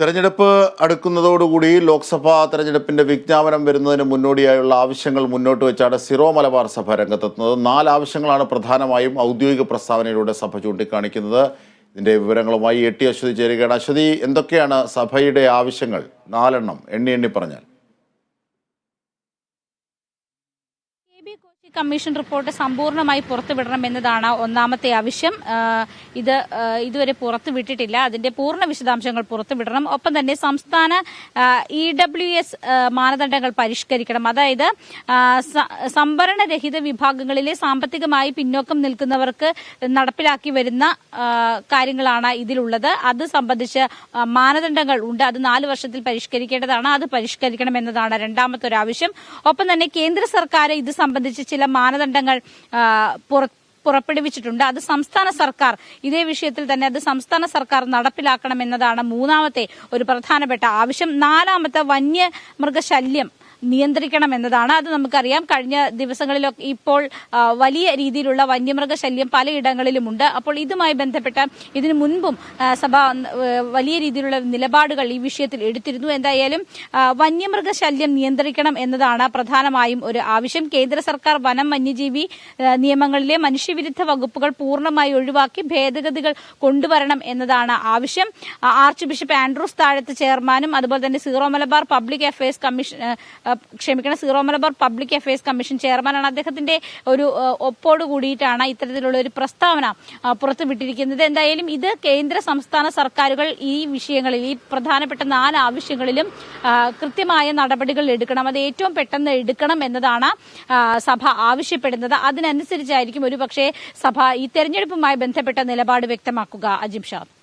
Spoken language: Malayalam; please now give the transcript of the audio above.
തെരഞ്ഞെടുപ്പ് അടുക്കുന്നതോടുകൂടി ലോക്സഭാ തെരഞ്ഞെടുപ്പിന്റെ വിജ്ഞാപനം വരുന്നതിന് മുന്നോടിയായുള്ള ആവശ്യങ്ങൾ മുന്നോട്ട് വെച്ചാണ് സിറോ മലബാർ സഭ രംഗത്തെത്തുന്നത്. നാല് ആവശ്യങ്ങളാണ് പ്രധാനമായും ഔദ്യോഗിക പ്രസ്താവനയിലൂടെ സഭ ചൂണ്ടിക്കാണിക്കുന്നത്. ഇതിന്റെ വിവരങ്ങളുമായി എ ടി അശ്വതി ചേരുകയാണ്. അശ്വതി എന്തൊക്കെയാണ് സഭയുടെ ആവശ്യങ്ങൾ? നാലെണ്ണം എണ്ണി എണ്ണി പറഞ്ഞാൽ. കമ്മീഷൻ റിപ്പോർട്ട് സമ്പൂർണമായി പുറത്തുവിടണം എന്നതാണ് ഒന്നാമത്തെ ആവശ്യം. ഇത് ഇതുവരെ പുറത്തുവിട്ടിട്ടില്ല. അതിന്റെ പൂർണ വിശദാംശങ്ങൾ പുറത്തുവിടണം. ഒപ്പം തന്നെ സംസ്ഥാന ഇ ഡബ്ല്യു എസ് മാനദണ്ഡങ്ങൾ പരിഷ്കരിക്കണം. അതായത് സംഭരണരഹിത വിഭാഗങ്ങളിലെ സാമ്പത്തികമായി പിന്നോക്കം നിൽക്കുന്നവർക്ക് നടപ്പിലാക്കി വരുന്ന കാര്യങ്ങളാണ് ഇതിലുള്ളത്. അത് സംബന്ധിച്ച് മാനദണ്ഡങ്ങൾ ഉണ്ട്. അത് നാല് വർഷത്തിൽ പരിഷ്കരിക്കേണ്ടതാണ്. അത് പരിഷ്കരിക്കണം എന്നതാണ് രണ്ടാമത്തെ ഒരു ആവശ്യം ഒപ്പം തന്നെ കേന്ദ്ര സർക്കാർ ഇത് സംബന്ധിച്ച് ചില മാനദണ്ഡങ്ങൾ പുറപ്പെടുവിച്ചിട്ടുണ്ട്. അത് സംസ്ഥാന സർക്കാർ ഇതേ വിഷയത്തിൽ തന്നെ അത് സംസ്ഥാന സർക്കാർ നടപ്പിലാക്കണം എന്നതാണ് മൂന്നാമത്തെ ഒരു പ്രധാനപ്പെട്ട ആവശ്യം. നാലാമത്തെ വന്യമൃഗശല്യം നിയന്ത്രിക്കണം എന്നതാണ്. അത് നമുക്കറിയാം. കഴിഞ്ഞ ദിവസങ്ങളിലൊക്കെ ഇപ്പോൾ വലിയ രീതിയിലുള്ള വന്യമൃഗ ശല്യം പലയിടങ്ങളിലും ഉണ്ട് അപ്പോൾ ഇതുമായി ബന്ധപ്പെട്ട ഇതിനു മുൻപും സഭ വലിയ രീതിയിലുള്ള നിലപാടുകൾ ഈ വിഷയത്തിൽ എടുത്തിരുന്നു. എന്തായാലും വന്യമൃഗ ശല്യം നിയന്ത്രിക്കണം എന്നതാണ് പ്രധാനമായും ഒരു ആവശ്യം. കേന്ദ്ര സർക്കാർ വനം വന്യജീവി നിയമങ്ങളിലെ മനുഷ്യവിരുദ്ധ വകുപ്പുകൾ പൂർണമായി ഒഴിവാക്കി ഭേദഗതികൾ കൊണ്ടുവരണം എന്നതാണ് ആവശ്യം. ആർച്ച് ബിഷപ്പ് ആൻഡ്രൂസ് താഴത്ത് ചെയർമാനും അതുപോലെ തന്നെ Syro Malabar public affairs commission ക്ഷമിക്കണം Syro Malabar public affairs commission ചെയർമാനാണ്. അദ്ദേഹത്തിന്റെ ഒരു ഒപ്പോട് കൂടിയിട്ടാണ് ഇത്തരത്തിലുള്ള ഒരു പ്രസ്താവന പുറത്തുവിട്ടിരിക്കുന്നത്. എന്തായാലും ഇത് കേന്ദ്ര സംസ്ഥാന സർക്കാരുകൾ ഈ വിഷയങ്ങളിൽ ഈ പ്രധാനപ്പെട്ട നാല് ആവശ്യങ്ങളിലും കൃത്യമായ നടപടികൾ എടുക്കണം. അത് ഏറ്റവും പെട്ടെന്ന് എടുക്കണം എന്നതാണ് സഭ ആവശ്യപ്പെടുന്നത്. അതിനനുസരിച്ചായിരിക്കും ഒരുപക്ഷെ സഭ ഈ തെരഞ്ഞെടുപ്പുമായി ബന്ധപ്പെട്ട നിലപാട് വ്യക്തമാക്കുക. അജിം ഷാദ്.